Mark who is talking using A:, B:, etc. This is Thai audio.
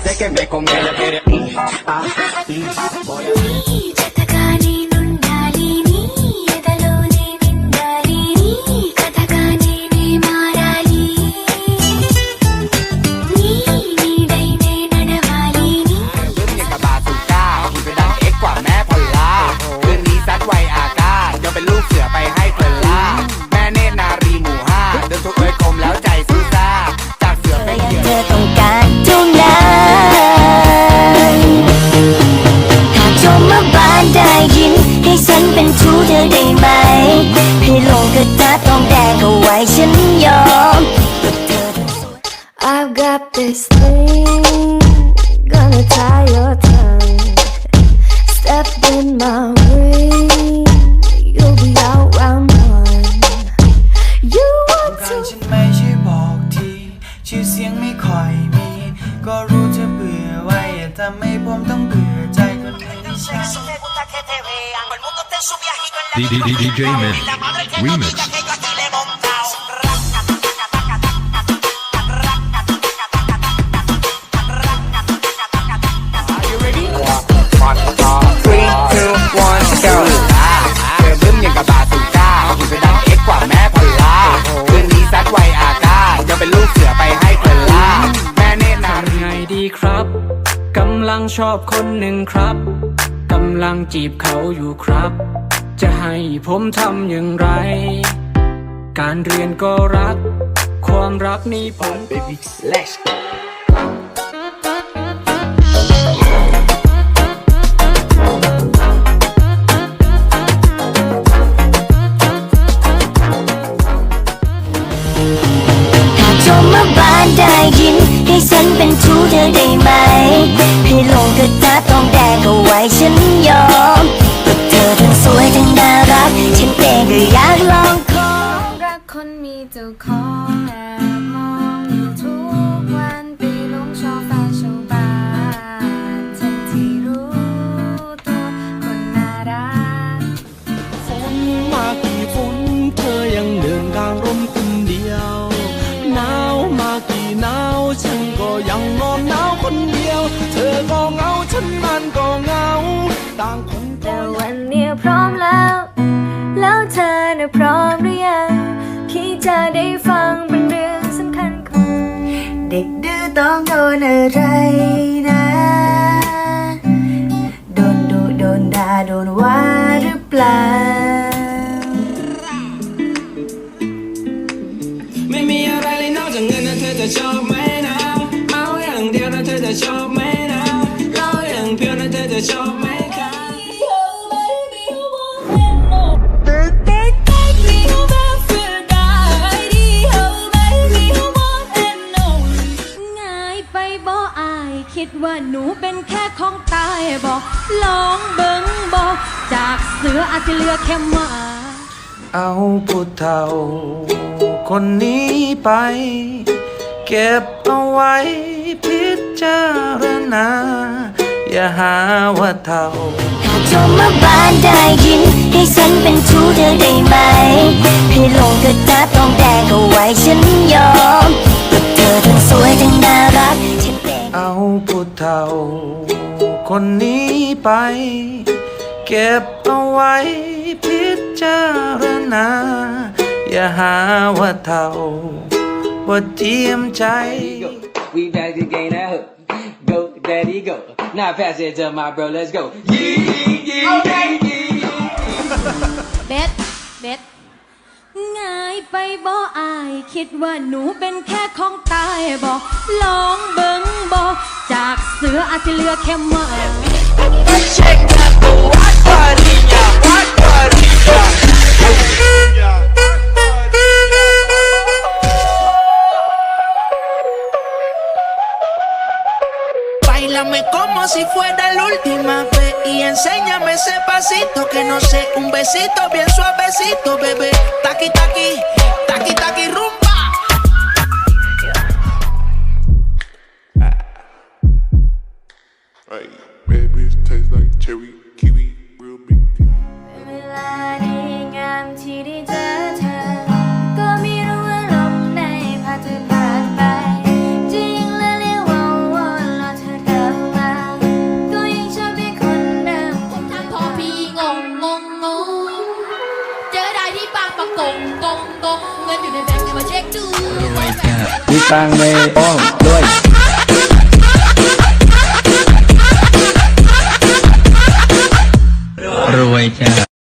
A: sé que me come,
B: this thing gonna tie your tongue. Step in my ring, you'll be out round one. You want
C: การ
B: to.
C: ฉันไม่ช่วยบอกที ชื่อเสียงไม่ค่อยมี ก็รู้เธอเบื่อไว้อย่าทำให้ผมต้องเบื่อใจคนนี้ไม่ใช่
D: DJ Mid Remix.
A: ลั
E: งชอบคนหนึ่งครับ กำลังจีบเขาอยู่ครับ จะให้ผมทำอย่างไร การเรียนก็รัก ความรักนี้ผมก็
A: Let's go
B: หากชมมาบ้านได้ยิน ให้ฉันเป็นชู้เธอได้ไหม คนมีเจ้าของแอบมองอยู่ทุกวันไปหลงชอบแฟนชาวบ้านทั้งที่รู้ตัวคนน่ารัก
F: ฝนมากี่ฝนเธอยังเดินกลางร่มคนเดียว หนาวมากี่หนาวฉันก็ยังนอนหนาวคนเดียว เธอก็เหงาฉันมันก็เหงา ต่างคน
B: แต่วันเนี้ยพร้อมแล้ว แล้วเธอน่ะพร้อมหรือยัง จะได้ฟังเป็นเรื่องสำคัญของเด็กดื้อต้องโดนอะไรนะ โดนดุโดนด่าโดนว่าหรือเปล่า
F: ไม่มีอะไรเลยนอกจากเงินนะเธอจะชอบไหมนะเมาอย่างเดียวนะเธอจะชอบไหมนะเล้าอย่างเพียวนะเธอจะชอบ
G: ว่าหนูเป็นแค่ของตายบอกลองเบิ่งบอกจากเสืออาจจะเหลือแค่หมา
C: เอาผู้เฒ่า คนนี้ไป เก็บเอาไว้พิจารณา อย่าหาว่าเฒ่า
B: หากชมมาบ้านได้ยิน ให้ฉันเป็นชู้เธอได้ไหม ให้ลงกระทะต้องแดงเอาไว้ฉันยอม
C: คนนี้ไป เก็บเอาไว้พิจารณา อย่าหาว่าเฒ่า ว่าเจียมใจ
A: We back again now Go daddy go Now pass it to my bro let's go Yeah yeah yeah yeah
G: เบ็ดเบ็ดง่ายไปบ่อาย คิดว่าหนูเป็นแค่ของตายบอกลองเบิ่งบอกจาก เสืออาจจะเหลือแค่หมา
F: Bailame como si fuera la última vez y enséñame ese pasito que no sé, un besito bien suavecito, bebé. Taqui taqui, taqui taqui rumba.
B: มีตังในอ้อมด้วยร
G: วยจ้า